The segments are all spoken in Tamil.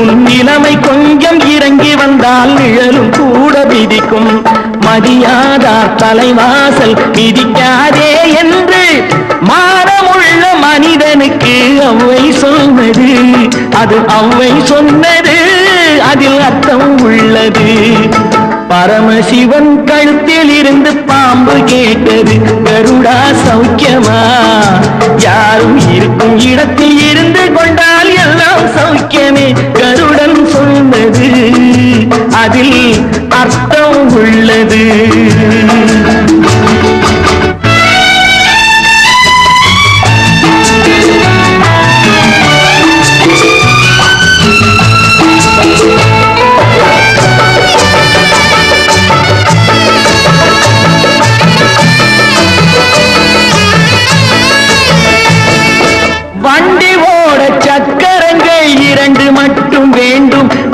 உன் நிலைமை கொஞ்சம் இறங்கி வந்தால் நிழலும் கூட விதிக்கும் மதியாதா தலைவாசல் விதிக்காதே என்று மானமுள்ள மனிதனுக்கு அவ்வை சொன்னது. அது அவ்வை சொன்னது அதில் அர்த்தம் உள்ளது. பரமசிவன் கழுத்தில் இருந்து பாம்பு கேட்டது கருடா சௌக்கியமா? யாரும் இருக்கும் இடத்தில் இருந்து கொண்டால் எல்லாம் சௌக்கியமே.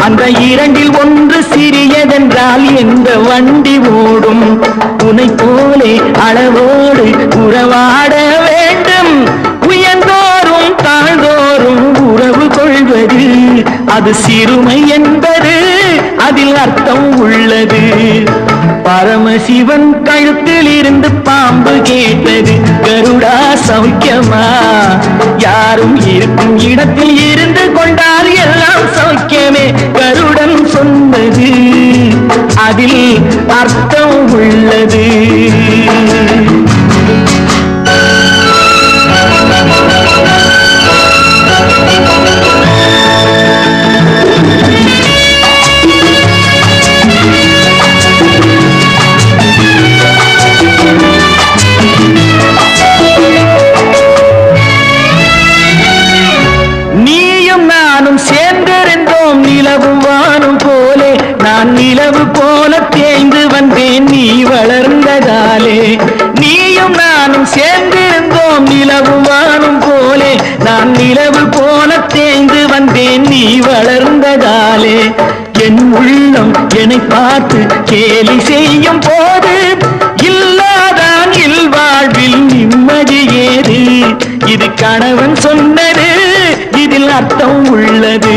அந்த இரண்டில் ஒன்று சிறியதென்றால் எந்த வண்டி ஓடும்? உனை போலே அளவோடு உறவாட வேண்டும். உயர்ந்தோறும் தாழ்ந்தோறும் உறவு கொள்வது அது சிறுமை என்பது அதில் அர்த்தம் உள்ளது. பரமசிவன் கழுத்தில் இருந்து பாம்பு கேட்டது கருடா சௌக்கியமா? யாரும் இருக்கும் இடத்தில் இருந்து கொண்டால் எல்லாம் சௌக்கியமே. கருடன் சொன்னது அதில் அர்த்தம் உள்ளது. நான் நிலவு போல தேய்ந்து வந்தேன் நீ வளர்ந்ததாலே. நீயும் நானும் சேர்ந்திருந்தோம் நிலவும் வானும் போலே. நான் நிலவு போல தேய்ந்து வந்தேன் நீ வளர்ந்ததாலே. என் உள்ளம் என்னை பார்த்து கேலி செய்யும் போது இல்லாதான் இல்வாழ்வில் நிம்மதி ஏது? இது கணவன் சொன்னது இதில் அர்த்தம் உள்ளது.